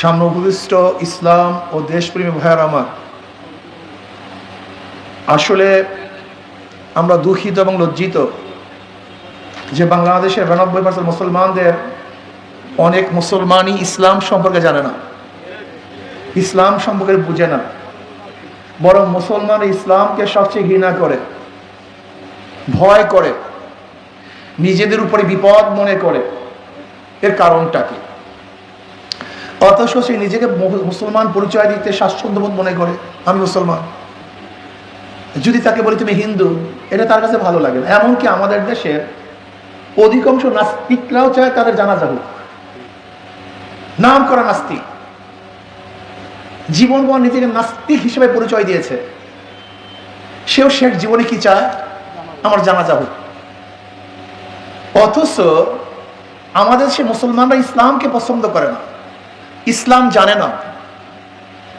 সামনে উপবিষ্ট ইসলাম ও দেশপ্রেমী ভাইয়ার আমার। আসলে আমরা দুঃখিত এবং লজ্জিত যে বাংলাদেশের বিরানব্বই পার্সেন্ট মুসলমানদের অনেক মুসলমানই ইসলাম সম্পর্কে জানে না। ইসলাম সম্পর্কে বুঝে না। বরং মুসলমান ইসলামকে সবচেয়ে ঘৃণা করে, ভয় করে, নিজেদের উপরে বিপদ মনে করে। এর কারণটা কি? অথচ সে নিজেকে মুসলমান পরিচয় দিতে স্বাচ্ছন্দ্যবোধ মনে করে, আমি মুসলমান। যদি তাকে বলি তুমি হিন্দু, এটা তার কাছে ভালো লাগে না। এমনকি আমাদের দেশের অধিকাংশ নাস্তিকরাও চায় তাদের জানা যাবে নাম করা নাস্তিক। জীবনভর নিজেকে নাস্তিক হিসেবে পরিচয় দিয়েছে। সেও শেষ জীবনে কি চায়? আমার জানা যাবে অথচ আমাদের সে মুসলমানরা ইসলামকে পছন্দ করে না। ইসলাম জানে না।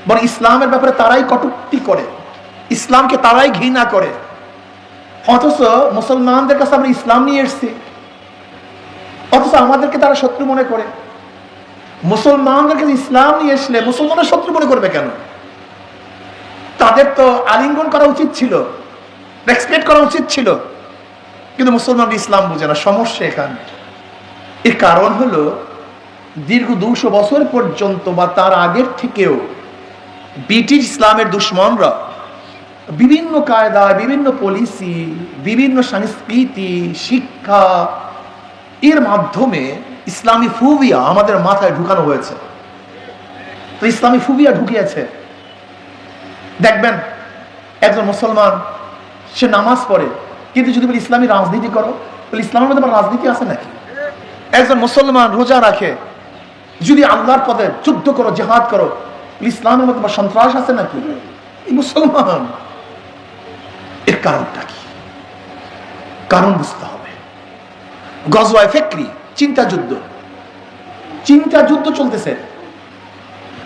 বরং ইসলামের ব্যাপারে তারাই কটুক্তি করে। ইসলামকে তারাই ঘৃণা করে। অথচ মুসলমানদের কাছে আমরা ইসলাম নিয়ে এসেছি। অথচ আমাদেরকে তারা শত্রু মনে করে। মুসলমানদের কাছে ইসলাম নিয়ে আসলে মুসলমানের শত্রু মনে করবে কেন? তাদের তো আলিঙ্গন করা উচিত ছিল, রেসপেক্ট করা উচিত ছিল। কিন্তু মুসলমান ইসলাম বুঝে না। সমস্যা এখানে। এর কারণ হলো দীর্ঘ দুশো বছর পর্যন্ত বা তার আগের থেকেও ব্রিটিশ ইসলামের দুশ্মনরা বিভিন্ন কায়দা, বিভিন্ন পলিসি বিভিন্ন সংস্কৃতি, শিক্ষা এর মাধ্যমে ইসলামী ফুবিয়া আমাদের মাথায় ঢুকানো হয়েছে। তো ইসলামী ফুবিয়া ঢুকিয়েছে। দেখবেন, একজন মুসলমান, সে নামাজ পড়ে, কিন্তু যদি বলি ইসলামী রাজনীতি করো, বলে ইসলামের মধ্যে রাজনীতি আছে নাকি? একজন মুসলমান রোজা রাখে যদি আল্লাহর পদে যুদ্ধ করো, জেহাদ করো, ইসলামের মধ্যে আবার সন্ত্রাস আছে নাকি? মুসলমান। এর কারণটা কি? কারণ বুঝতে হবে। গজওয়ায় ফেকরি, চিন্তা যুদ্ধ। চিন্তা যুদ্ধ চলতেছে।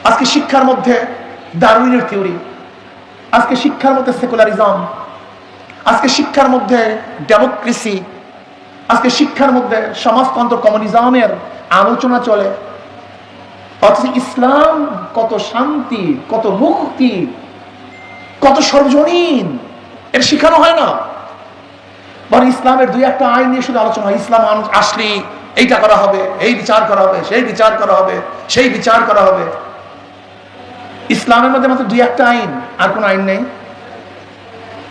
আজকে শিক্ষার মধ্যে দারুইনের থিওরি আজকে শিক্ষার মধ্যে সেকুলারিজম আজকে শিক্ষার মধ্যে ডেমোক্রেসি আজকে শিক্ষার মধ্যে সমাজতন্ত্র কমিউনিজমের আলোচনা চলে। অথচ ইসলাম কত শান্তি, কত মুক্তি, কত সর্বজনীন। এর শেখানো হয় না। বরং ইসলামের দুই একটা আইন নিয়ে শুধু আলোচনা হয়। ইসলাম আসলে এইটা করা হবে, এই বিচার করা হবে, সেই বিচার করা হবে, সেই বিচার করা হবে। ইসলামের মধ্যে মাত্র দুই একটা আইন, আর কোনো আইন নেই।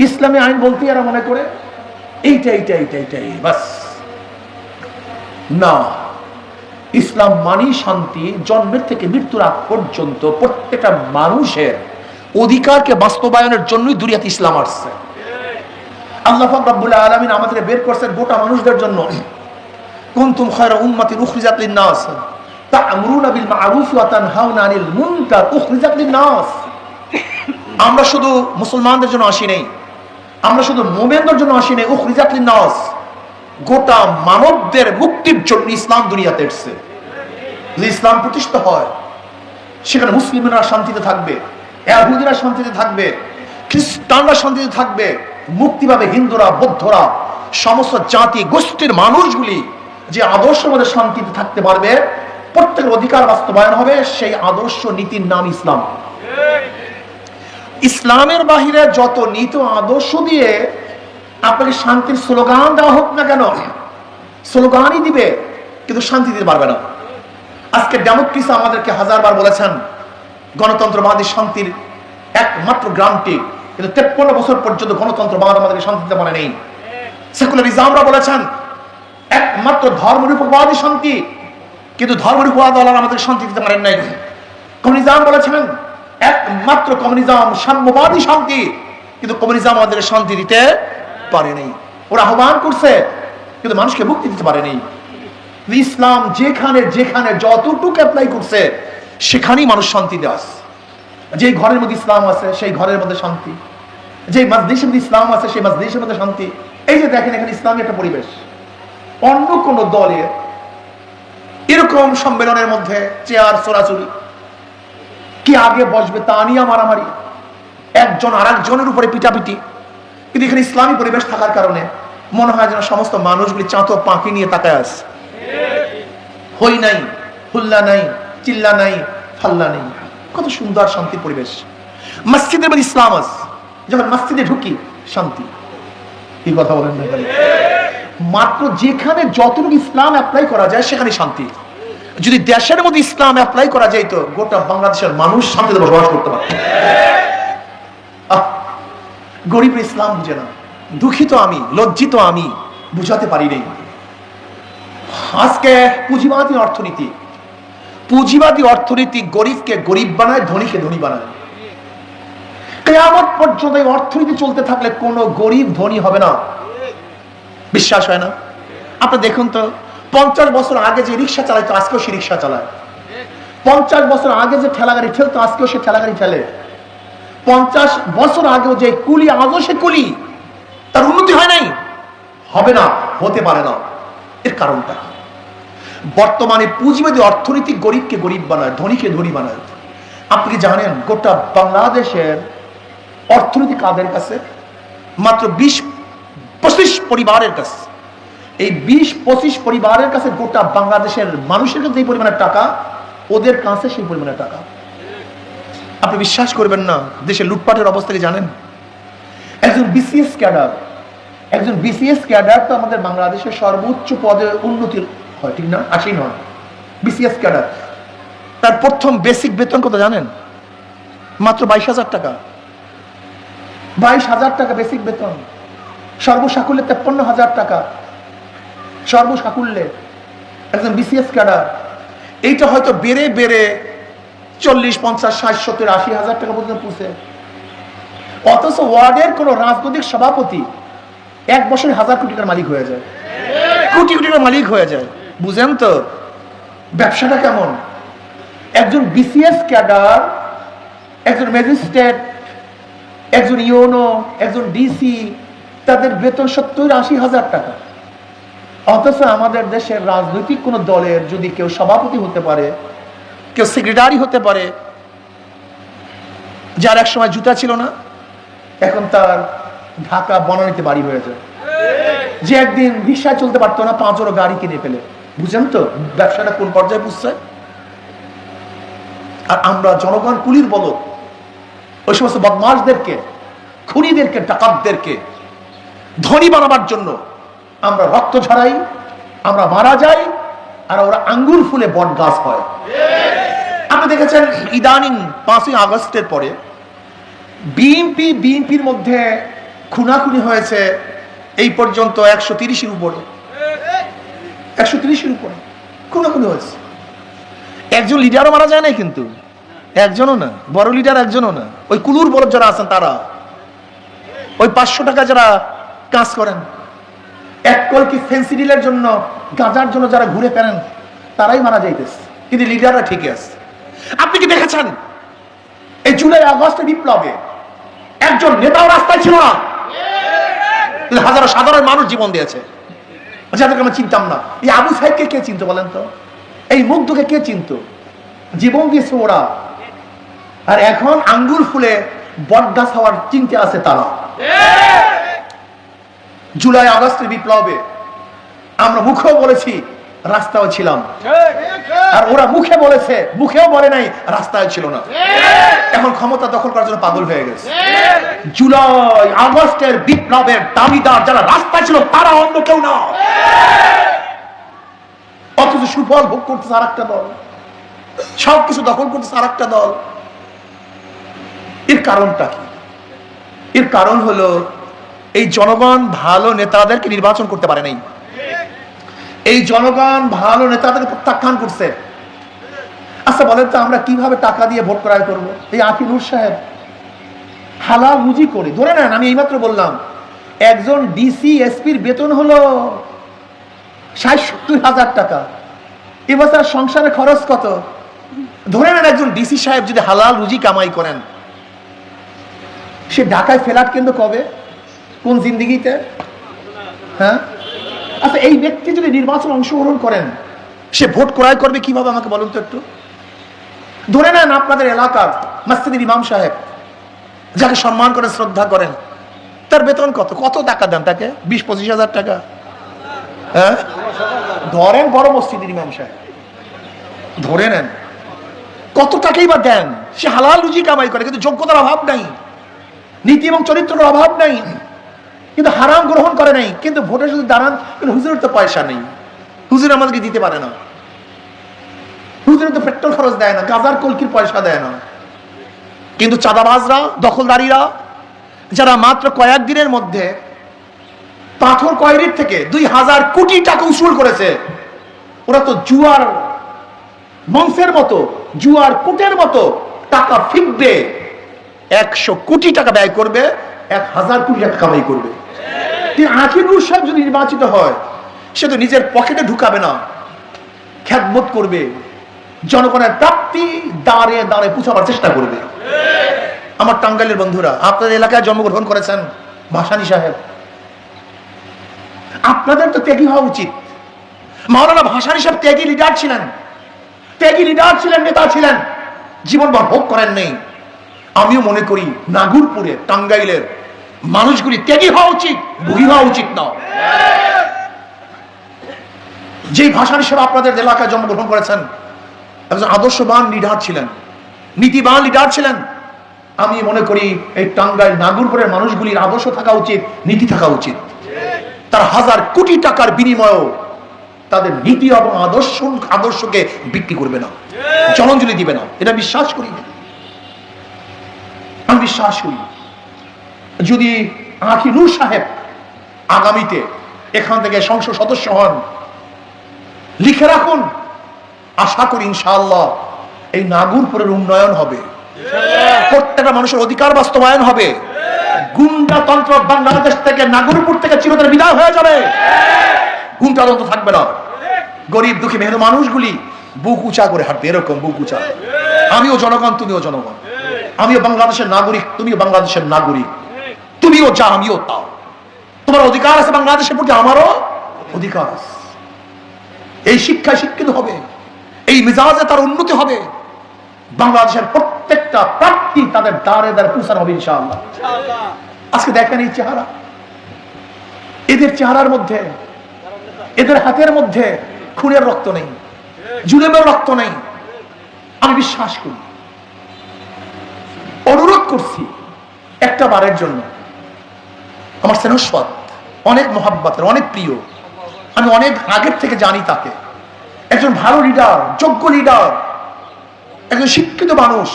ইসলামী আইন বলতেই এরা মনে করে এইটা এইটা এইটা এইটাই, বাস। না। ইসলাম মানি শান্তি, জন্মের থেকে মৃত্যুর আগ পর্যন্ত প্রত্যেকটা মানুষের অধিকারকে বাস্তবায়নের জন্যই দুনিয়াতে ইসলাম আসছে। গোটা আমরা শুধু মুসলমানদের জন্য আসি নাই। আমরা শুধু জন্য আসি নাই গোটা মানবদের মুক্তির জন্য ইসলাম দুনিয়াতে যদি ইসলাম প্রতিষ্ঠা হয়, সেখানে মুসলিমরা শান্তিতে থাকবে ইহুদিরা শান্তিতে থাকবে, খ্রিস্টানরা শান্তিতে থাকবে মুক্তি পাবে হিন্দুরা, বৌদ্ধরা, সমস্ত জাতি, গোষ্ঠীর মানুষগুলি যে আদর্শের মধ্যে শান্তিতে থাকতে পারবে, প্রত্যেকের অধিকার বাস্তবায়ন হবে, সেই আদর্শ নীতির নাম ইসলাম। ইসলামের বাহিরে যত নীত আদর্শ দিয়ে আপনাকে শান্তির স্লোগান দেওয়া হোক না কেন, স্লোগানই দিবে, কিন্তু শান্তি দিতে পারবে না। আজকে ডেমোক্রেসি আমাদেরকে হাজারবার বলেছেন, গণতন্ত্রবাদী শান্তির একমাত্র গ্রামটি, কিন্তু তেপ্পন্ন বছর পর্যন্ত গণতন্ত্রবাদ আমাদেরকে শান্তি দিতে পারে নেই সেকুলারিজমরা বলেছেন, একমাত্র ধর্মনিরপবাদী শান্তি, কিন্তু ধর্মনিরপবাদ আমাদের শান্তি দিতে পারেন নাই। কমিউনিজম বলেছেন, একমাত্র কমিউনিজম সাম্যবাদী শান্তি, কিন্তু কমিউনিজম আমাদের শান্তি দিতে পারেনি ওরা আহ্বান করছে, কিন্তু মানুষকে মুক্তি দিতে পারেনি ইসলাম যেখানে যেখানে যতটুকু অ্যাপ্লাই করছে, সেখানেই মানুষ শান্তি দেওয়াস যে ঘরের মধ্যে ইসলাম আছে, সেই ঘরের মধ্যে শান্তি। যে মসজিদের মধ্যে ইসলাম আছে, সেই মসজিদের মধ্যে শান্তি। এই যে দেখেন এখানে ইসলামী একটা পরিবেশ। অন্য কোন দলের এরকম সম্মেলনের মধ্যে চেয়ার, চোরাচুরি। কি আগে বসবে তা নিয়ে মারামারি। একজন আর একজনের উপরে পিটাপিটি। কিন্তু এখানে ইসলামী পরিবেশ থাকার কারণে মনে হয় যেন সমস্ত মানুষগুলি চাঁতো পাঁকি নিয়ে তাকায় আছে। হই নাই, হুল্লা নাই, চিল্লা নাই হাল্লা নেই। কত সুন্দর শান্তির পরিবেশ। মসজিদের মধ্যে ইসলাম আস যখন মসজিদে ঢুকি, শান্তি। কি কথা বলেন মাত্র যেখানে যতটুকু ইসলাম অ্যাপ্লাই করা যায়, সেখানে শান্তি। যদি দেশের মধ্যে ইসলাম অ্যাপ্লাই করা যায় তো গোটা বাংলাদেশের মানুষ শান্তিতে বসবাস করতে পারে গরিব ইসলাম বুঝে না। দুঃখিত আমি, লজ্জিত আমি, বুঝাতে পারি নাই। আজকে পুঁজিবাদী অর্থনীতি। পুঁজিবাদী অর্থনীতি গরিবকে গরিব বানায়, ধনীকে ধনী বানায়। কেয়ামত পর্যন্ত অর্থনীতি চলতে থাকলে গরিব ধনী হবে না। বিশ্বাস হয় না? আপনি দেখুন তো, পঞ্চাশ বছর আগে যে রিক্সা চালাইতো, আজকেও সে রিক্সা চালায়। পঞ্চাশ বছর আগে যে ঠেলাগাড়ি ঠেলতো, আজকেও সে ঠেলাগাড়ি ঠেলে। পঞ্চাশ বছর আগেও যে কুলি, আজও সে কুলি। তার উন্নতি হয় নাই। হবে না, হতে পারে না। এর কারণটা? বর্তমানে পুঁজিবাদী অর্থনীতি গরিবকে গরিব বানায়, ধনীকে ধনী বানায়। আপনি জানেন, গোটা বাংলাদেশের অর্থনীতি কাদের কাছে? মাত্র বিশ পঁচিশ পরিবারের কাছে। এই বিশ পঁচিশ পরিবারের কাছে গোটা বাংলাদেশের মানুষের কাছে এই পরিমাণের টাকা, ওদের কাছে সেই পরিমাণের টাকা। আপনি বিশ্বাস করবেন না দেশে লুটপাটের অবস্থা কি জানেন? একজন বিসিএস ক্যাডার একজন বিসিএস ক্যাডার তো আমাদের বাংলাদেশের সর্বোচ্চ পদে উন্নতি হয়, ঠিক না? আসি নয়। বিসিএস ক্যাডার তার প্রথম বেসিক বেতন কত জানেন? মাত্র বাইশ হাজার টাকা। বাইশ হাজার টাকা বেসিক বেতন। সর্বসাকুল্যে তেপ্পান্ন হাজার টাকা। সর্বসাকুল্যে একজন বিসিএস ক্যাডার এইটা হয়তো বেড়ে বেড়ে চল্লিশ, পঞ্চাশ, ষাট, সত্তর, আশি হাজার টাকা পর্যন্ত পুষে অথচ ওয়ার্ডের কোন রাজনৈতিক সভাপতি এক বছরে হাজার কোটি টাকার মালিক হয়ে যায়। কোটি কোটি টাকার মালিক হয়ে যায়। বুঝেন তো, ব্যবসাটা কেমন? একজন বিসিএস ক্যাডার একজন ম্যাজিস্ট্রেট একজন ইউনো একজন ডিসি তাদের বেতন সত্তর আশি হাজার টাকা। অথচ আমাদের দেশের রাজনৈতিক কোন দলের যদি কেউ সভাপতি হতে পারে, কেউ সেক্রেটারি হতে পারে, যার এক সময় জুতা ছিল না, এখন তার ঢাকা বনানীতে বাড়ি হয়ে যায় যে একদিন রিক্সায় চলতে পারতো না পাঁচজোড়ো গাড়ি কিনে ফেলে। বুঝেন তো? ব্যবসাটা কোন পর্যায়ে বুঝছে আর আমরা জনগণ কুলির বল, ওই সমস্ত বদমাসদেরকে খুনিদেরকে, ডাকাতদেরকে ধনী বানাবার জন্য আমরা রক্ত ঝরাই, আমরা মারা যাই, আর ওরা আঙ্গুর ফুলে বট গাছ হয়। আপনি দেখেছেন, ইদানিং পাঁচই আগস্টের পরে বিএনপি, বিএনপির মধ্যে খুনাখুনি হয়েছে এই পর্যন্ত একশো তিরিশের উপরে। একশো তিরিশের উপরে খুনাখুনি হয়েছে। একজন লিডারও মারা যায় না কিন্তু। একজনও না, বড় লিডার একজনও না। ওই কুলুর বলদ যারা আছেন তারা। ওই পাঁচশো টাকা যারা কাজ করেন, এক কলকি ফেন্সি ডিলের জন্য, গাঁজার জন্য যারা ঘুরে ফেরেন, তারাই মারা যাইতেছে। কিন্তু লিডাররা ঠিকই আছে। আপনি কি দেখেছেন? এই জুলাই আগস্টের বিপ্লবে একজন নেতাও রাস্তায় ছিল না। হাজারো সাধারণ মানুষ জীবন দিয়েছে। যাদেরকে আমরা চিনতাম না। এই আবু সাহেবকে কে চিনতো বলেন তো? এই মুগ্ধকে কে চিনতো? জীবন দিয়েছে ওরা। আর এখন আঙ্গুর ফুলে বরদাস হওয়ার চিন্তা আছে তারা। জুলাই আগস্টের বিপ্লবে আমরা মুখেও বলেছি রাস্তাও ছিলাম। আর ওরা মুখে বলেছে মুখেও বলে নাই রাস্তায় ছিল না। এখন ক্ষমতা দখল করার জন্য পাগল হয়ে গেছে। জুলাই আগস্টের বিপ্লবের দাবিদার যারা রাস্তায় ছিল তারা অন্য কেউ না। অথচ সুফল ভোগ করতেছে আর একটা দল। সবকিছু দখল করতেছে আর একটা দল। এর কারণটা কি? এর কারণ হলো এই জনগণ ভালো নেতাদেরকে নির্বাচন করতে পারে নাই। এই জনগণ ভালো নেতাদেরকে প্রত্যাখ্যান করছে। আচ্ছা বলেন তো, আমরা কীভাবে টাকা দিয়ে ভোট ক্রয় করব? এই আকিনুর সাহেব, হালাল রুজি করে। ধরে নেন, আমি এইমাত্র বললাম, একজন ডিসি, এসপির বেতন হলো ষাট সত্তর হাজার টাকা। এবছর সংসারের খরচ কত? ধরে নেন, একজন ডিসি সাহেব যদি হালাল রুজি কামাই করেন, সে ঢাকায় ফ্ল্যাট কিন্তু কবে? কোন জিন্দিগিতে? হ্যাঁ? আচ্ছা এই ব্যক্তি যদি নির্বাচন অংশগ্রহণ করেন, সে ভোট ক্রয় করবে কীভাবে আমাকে বলুন তো একটু? ধরে নেন আপনাদের এলাকার মাস্তিদির ইমাম সাহেব, যাকে সম্মান করেন শ্রদ্ধা করেন, তার বেতন কত? কত টাকা দেন তাকে? বিশ, পঁচিশ হাজার টাকা? হ্যাঁ? ধরেন বড় মসজিদের ইমাম সাহেব, ধরে নেন, কত টাকাই বা দেন? সে হালাল রুজি কামাই করে, কিন্তু যোগ্যতার অভাব নাই, নীতি এবং চরিত্রের অভাব নাই। কিন্তু হারাম গ্রহণ করে নাই, কিন্তু ভোটে শুধু দাঁড়ান, কিন্তু হুজুরের তো পয়সা নেই। হুজুর আমাদেরকে দিতে পারে না। হুজুরের তো পেট্রোল খরচ দেয় না, গাজার কলকির পয়সা দেয় না। কিন্তু চাঁদাবাজরা, দখলদারিরা, যারা মাত্র কয়েক দিনের মধ্যে পাথর কয়েরির থেকে দুই হাজার কোটি টাকা উসুল করেছে, ওরা তো জুয়ার মঞ্চের মতো, জুয়ার কোটের মতো টাকা ফিকবে একশো কোটি টাকা ব্যয় করবে, এক হাজার কোটি টাকা কামাই করবে। আখিরুল সাহেব যদি নির্বাচিত হয়, সে তো নিজের পকেটে ঢুকাবে না। খ্যাতবোধ করবে। জনগণের প্রাপ্তি দাঁড়ে দাঁড়ে পুছাবার চেষ্টা করবে। আমার টাঙ্গাইলের বন্ধুরা, আপনাদের এলাকায় জন্মগ্রহণ করেছেন ভাসানী সাহেব। আপনাদের তো ত্যাগী হওয়া উচিত। মাওলানা ভাসানী সাহেব ত্যাগী লিডার ছিলেন। ত্যাগী লিডার ছিলেন, নেতা ছিলেন। জীবনভর ভোগ করেন নেই আমিও মনে করি, নাগুরপুরে, টাঙ্গাইলের মানুষগুলি ত্যাগী হওয়া উচিত, ভুগি হওয়া উচিত না। যেই ভাষার হিসেবে আপনাদের এলাকায় জন্মগ্রহণ করেছেন, একজন আদর্শবান লিডার ছিলেন, নীতিবান লিডার ছিলেন। আমি মনে করি এই টাঙ্গাইল নাগুরপুরের মানুষগুলির আদর্শ থাকা উচিত, নীতি থাকা উচিত। তার হাজার কোটি টাকার বিনিময়েও তাদের নীতি এবং আদর্শ, আদর্শকে বিক্রি করবে না জলাঞ্জলি দিবে না। এটা বিশ্বাস করি। আমি বিশ্বাস করি। যদি আখিরুল সাহেব আগামীতে এখান থেকে সংসদ সদস্য হন, লিখে রাখুন। আশা করি ইনশাআল্লাহ এই নাগুরপুরের উন্নয়ন হবে। প্রত্যেকটা মানুষের অধিকার বাস্তবায়ন হবে। গুন্ডাতন্ত্র বাংলাদেশ থেকে নাগরপুর থেকে চিরতরে বিদায় হয়ে যাবে। গুন্ডাতন্ত্র থাকবে না। গরিব দুঃখী মেহনত মানুষগুলি বুক উঁচা করে হাঁটবে, এরকম বুক উঁচা। আমিও জনগণ, তুমিও জনগণ। আমিও বাংলাদেশের নাগরিক, তুমিও বাংলাদেশের নাগরিক। তুমিও যা আমিও তাও। তোমার অধিকার আছে বাংলাদেশের প্রতি আমারও অধিকার আছে। এই শিক্ষায় শিক্ষিত হবে এই মেজাজে তার উন্নতি হবে। বাংলাদেশের প্রত্যেকটা প্রার্থী তাদের দ্বারে দ্বারে পৌঁছানো হবে ইনশাআল্লাহ। আজকে দেখেন এই চেহারা। এদের চেহারার মধ্যে এদের হাতের মধ্যে খুনের রক্ত নেই জুলেমের রক্ত নেই। আমি বিশ্বাস করি অনুরোধ করছি একটা বারের জন্য আমার স্নেহস্বাদ অনেক মহাব্বাতের, অনেক প্রিয়। আমি অনেক আগের থেকে জানি তাকে। একজন ভালো লিডার যোগ্য লিডার একজন শিক্ষিত মানুষ।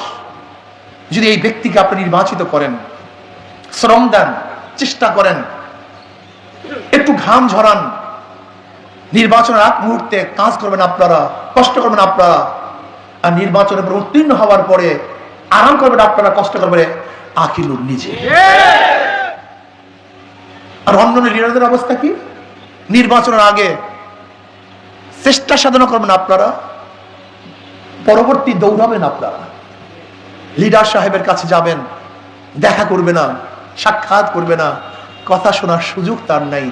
যদি এই ব্যক্তিকে আপনি নির্বাচিত করেন, শ্রম দেন, চেষ্টা করেন, একটু ঘাম ঝরান, নির্বাচনের আগ মুহূর্তে কাজ করবেন আপনারা, কষ্ট করবেন আপনারা, আর নির্বাচনের পর উত্তীর্ণ হওয়ার পরে আরাম করবেন আপনারা, কষ্ট করবেন আকিলুর নিজে। আর অন্যান্য লিডারদের অবস্থা কি? নির্বাচনের আগে চেষ্টা সাধনা করবেন আপনারা, পরবর্তী দৌড়াবেন আপনারা। লিডার সাহেবের কাছে যাবেন, দেখা করবে না, সাক্ষাৎ করবে না, কথা শোনার সুযোগ তার নাই।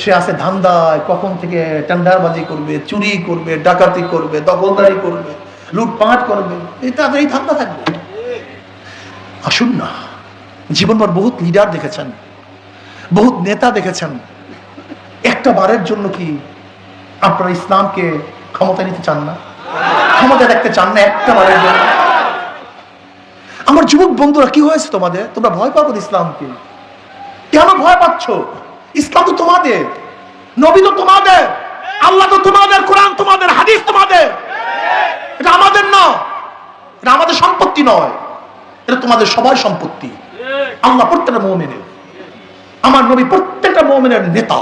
সে আছে ধান্দায়, কখন থেকে টেন্ডারবাজি করবে, চুরি করবে, ডাকাতি করবে, দখলদারি করবে, লুটপাট করবে, এই তাদের এই ধান্দা থাকবে। আসুন না, জীবনভর বহুত লিডার দেখেছেন। বহুত নেতা দেখেছেন। একটা বারের জন্য কি আপনারা ইসলামকে ক্ষমতা নিতে চান না? ক্ষমতা দেখতে চান না একটা বারের জন্য? আমার যুবক বন্ধুরা, কি হয়েছে তোমাদের? তোমরা ভয় পাবো ইসলামকে? কেন ভয় পাচ্ছ? ইসলাম তো তোমাদের। নবী তো তোমাদের। আল্লাহ তো তোমাদের, কোরআন তোমাদের, হাদিস তোমাদের। এটা আমাদের না। এটা আমাদের সম্পত্তি নয়। এটা তোমাদের সবার সম্পত্তি। আল্লাহ প্রত্যেকটা মৌমেনের। আমার নবী প্রত্যেকটা মৌমেনের নেতা।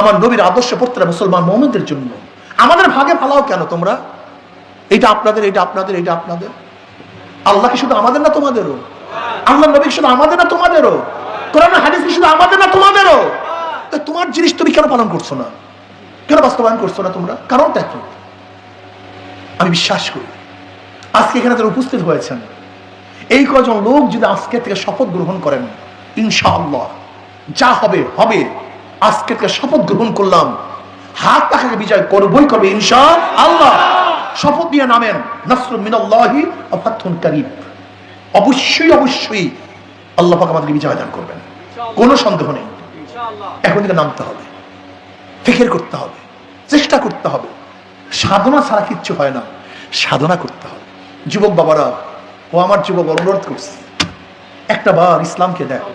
আমার নবীর আদর্শ প্রত্যেকটা মুসলমান মৌমেনদের জন্য। আমাদের ভাগে ফালাও কেন তোমরা? এটা আপনাদের এটা আপনাদের এটা আপনাদের। আল্লাহ কি শুধু আমাদের না তোমাদেরও? আল্লাহ নবী শুধু আমাদের না তোমাদেরও? কোরআন হাদিস শুধু আমাদের না তোমাদেরও? তোমার জিনিস তুমি কেন পালন করছ না? কেন বাস্তবায়ন করছ না তোমরা? কারণটা কি? আমি বিশ্বাস করি। আজকে এখানে যারা উপস্থিত হয়েছেন, এই কজন লোক যদি আজকে থেকে শপথ গ্রহণ করেন, ইনশাআল্লাহ। যা হবে হবে। আজকে শপথ গ্রহণ করলাম। হাত পাখাকে বিজয় করবই করবে ইনশা আল্লাহ শপথ নিয়ে নামেন নাসরুল মিনাল্লাহি ওয়া ফাতহুন কারীব অবশ্যই অবশ্যই আল্লাহ পাক আমাদেরকে বিজয় দান করবেন। কোনো সন্দেহ নেই। এখন থেকে নামতে হবে। ফিকির করতে হবে। চেষ্টা করতে হবে। সাধনা ছাড়া কিচ্ছু হয় না। সাধনা করতে হবে। যুবক বাবারা ও আমার যুবক অনুরোধ করছে। একটা বার ইসলামকে দেখো।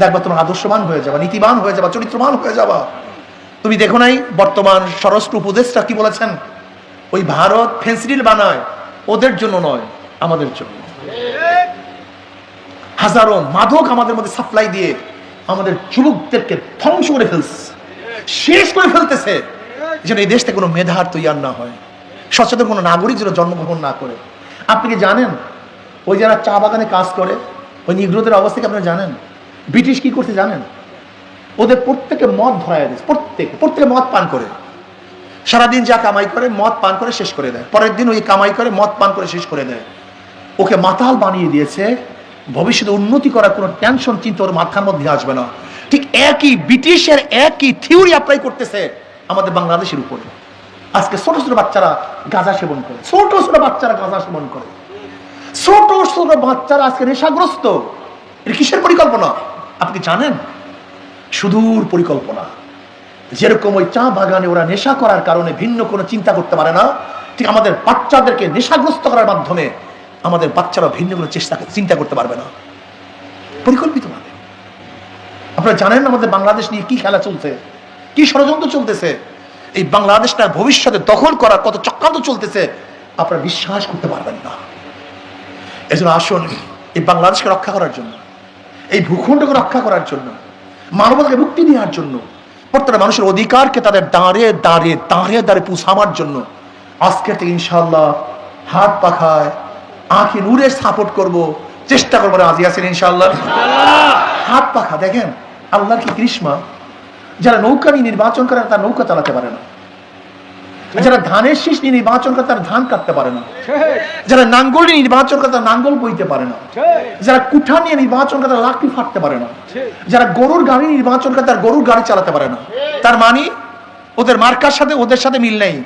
দেখবা তোমার আদর্শবান হয়ে যাবা, নীতিবান হয়ে যাবা, চরিত্রবান হয়ে যাবা। তুমি দেখো নাই বর্তমান স্বরাষ্ট্র উপদেশটা কি বলেছেন? ওই ভারত ফেন্সিডিল বানায়, ওদের জন্য নয়, আমাদের জন্য। হাজারো মাদক আমাদের মধ্যে সাপ্লাই দিয়ে আমাদের যুবকদেরকে ধ্বংস করে ফেলছে, শেষ করে ফেলতেছে। যেন এই দেশ থেকে কোনো মেধার তৈয়ার না হয়। সচেতন কোনো নাগরিক যেন জন্মগ্রহণ না করে। আপনি কি জানেন? ওই যারা চা বাগানে কাজ করে, ওই নিগ্রহদের অবস্থা কি আপনারা জানেন? ব্রিটিশ কি করতে জানেন? ওদের প্রত্যেকে মদ ধরায় দিয়েছে, প্রত্যেকে প্রত্যেকে মদ পান করে। সারাদিন যা কামাই করে, মদ পান করে শেষ করে দেয়। পরের দিন ওই কামাই করে, মদ পান করে শেষ করে দেয়। ওকে মাতাল বানিয়ে দিয়েছে, ভবিষ্যতে উন্নতি করার কোনো টেনশন চিন্তা ওর মাথার মধ্যে আসবে না। ঠিক একই ব্রিটিশের একই থিওরি অ্যাপ্লাই করতেছে আমাদের বাংলাদেশের উপরে। আজকে ছোট ছোট বাচ্চারা গাঁজা সেবন করে, ছোট ছোট বাচ্চারা গাঁজা সেবন করে। ছোট ছোট বাচ্চারা আজকে নেশাগ্রস্ত। এটা কিসের পরিকল্পনা? আপনি জানেন? সুদূর পরিকল্পনা। যেরকম ওই চা বাগানে ওরা নেশা করার কারণে ভিন্ন কোনো চিন্তা করতে পারে না, ঠিক আমাদের বাচ্চাদেরকে নেশাগ্রস্ত করার মাধ্যমে আমাদের বাচ্চারা ভিন্ন কোনো চেষ্টা চিন্তা করতে পারবে না। পরিকল্পিতভাবে আপনারা জানেন আমাদের বাংলাদেশ নিয়ে কি খেলা চলছে? কি ষড়যন্ত্র চলতেছে? এই বাংলাদেশটার ভবিষ্যতে দখল করার কত চক্রান্ত চলতেছে, আপনারা বিশ্বাস করতে পারবেন না। এজন্য আসুন এই বাংলাদেশকে রক্ষা করার জন্য এই ভূখণ্ডকে রক্ষা করার জন্য মানবতাকে মুক্তি দেওয়ার জন্য, প্রত্যেকটা মানুষের অধিকারকে তাদের দাঁড়িয়ে দাঁড়িয়ে দাঁড়িয়ে দাঁড়িয়ে পুষামার জন্য আজকে থেকে ইনশাল্লাহ হাত পাখায়, আঁখি নূরের সাপোর্ট করব, চেষ্টা করব রাজি আছেন ইনশাল্লাহ হাত পাখা, দেখেন, আল্লাহর কি কৃষ্মা যারা নৌকা নিয়ে নির্বাচন করে তার নৌকা চালাতে পারে না। যারা ধানের শীষ নিয়ে নির্বাচন করে, তারা ধান কাটতে পারে না। যারা নাঙ্গল নিয়ে নির্বাচন করে, তারা নাঙ্গল বইতে পারে না। যারা কুঠা নিয়ে নির্বাচন করে, তারা লাকড়ি ফাটতে পারে না। যারা গরুর গাড়ি নির্বাচন করে, তার গরুর গাড়ি চালাতে পারে না। তার মানে ওদের মার্কার সাথে, ওদের সাথে মিল নেই।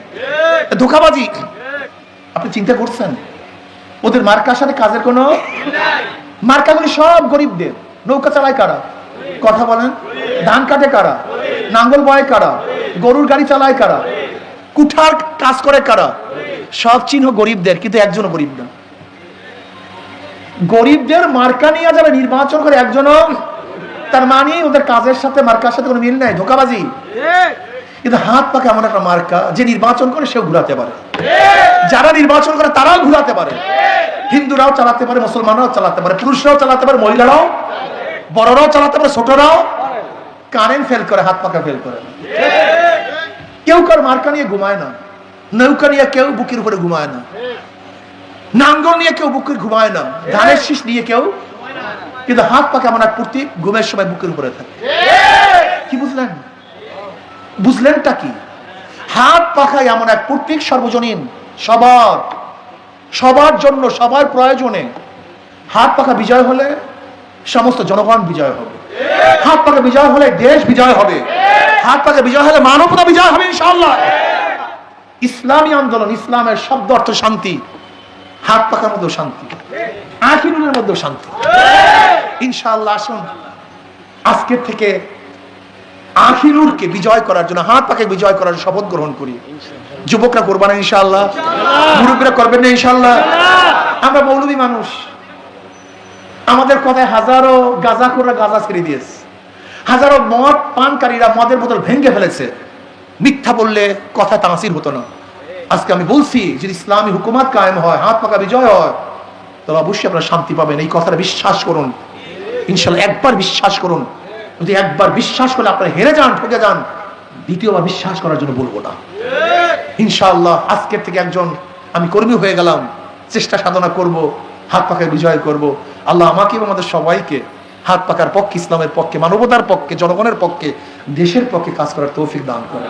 ধোকাবাজি। আপনি চিন্তা করছেন? ওদের মার্কার সাথে কাজের কোনো মার্কাগুলি সব গরিবদের। নৌকা চালায় কারা? কথা বলেন। ধান কাটে কারা? নাঙ্গল বয় কারা? গরুর গাড়ি চালায় কারা? কুঠার কাজ করে কারা? সব চিহ্ন গরিবদের, কিন্তু একজনও গরিব না। গরিবদের মার্কা নিয়ে যারা নির্বাচন করে একজনও তার মানে ওদের কাজের সাথে, মার্কার সাথে কোনো মিল নাই, ধোকাবাজি। কিন্তু হাত পাকে এমন একটা মার্কা, যে নির্বাচন করে সেও ঘুরাতে পারে। যারা নির্বাচন করে তারাও ঘুরাতে পারে। হিন্দুরাও চালাতে পারে, মুসলমানরাও চালাতে পারে, পুরুষরাও চালাতে পারে, মহিলারাও, বড়রাও চালাতে পারে, ছোটরাও। কারেন্ট ফেল করে, হাত পাকা ফেল করে। কেউ কার মার্কা নিয়ে ঘুমায় না। নৌকা নিয়ে কেউ বুকের উপরে ঘুমায় না। নাঙ্গল নিয়ে কেউ বুকের ঘুমায় না। ধানের শীষ নিয়ে কেউ কিন্তু হাত পাকে এক প্রতীক ঘুমের সময় বুকের উপরে থাকে। কি বুঝলেন? বুঝলেনটা কি? হাত পাখায় এমন এক প্রতীক সর্বজনীন, সবার সবার জন্য, সবার প্রয়োজনে। হাত পাখা বিজয় হলে সমস্ত জনগণ বিজয় হবে। হাত পাখা বিজয় হলে দেশ বিজয় হবে। হাত পাখা বিজয় হলে মানবতা বিজয় হবে ইনশাআল্লাহ। ইসলামী আন্দোলন ইসলামের শব্দ অর্থ শান্তি। হাত পাখার মধ্যেও শান্তি। আখিরুলের মধ্যেও শান্তি। ইনশাআল্লাহ আসুন। আজকের থেকে আখিরুরকে বিজয় করার জন্য হাত পাকে বিজয় করার শপথ গ্রহণ করি। যুবকরা করবা না ইনশাআল্লাহ। মুরব্বীরা করবেন না ইনশাআল্লাহ। আমরা মৌলবী মানুষ। আমাদের কথায় হাজারো গাজা করে গাজা ছেড়ে দিয়েছে। হাজারো মদ পানকারীরা মদের বোতল ভেঙে ফেলেছে। মিথ্যা বললে কথা তাঁসির হতো না। আজকে আমি বলছি, যদি ইসলামী হুকুমাত কায়েম হয়, হাত পাকা বিজয় হয় তাহলে অবশ্যই আপনারা শান্তি পাবেন। এই কথাটা বিশ্বাস করুন। ইনশাল্লাহ একবার বিশ্বাস করুন। যদি একবার বিশ্বাস করলে আপনারা হেরে যান, ঠকে যান, দ্বিতীয়বার বিশ্বাস করার জন্য বলব না। ইনশাআল্লাহ আজকের থেকে একজন আমি কর্মী হয়ে গেলাম। চেষ্টা সাধনা করব, হাত পাকায় বিজয় করব। আল্লাহ আমাকে এবং আমাদের সবাইকে হাত পাকার পক্ষে, ইসলামের পক্ষে, মানবতার পক্ষে, জনগণের পক্ষে, দেশের পক্ষে কাজ করার তৌফিক দান করে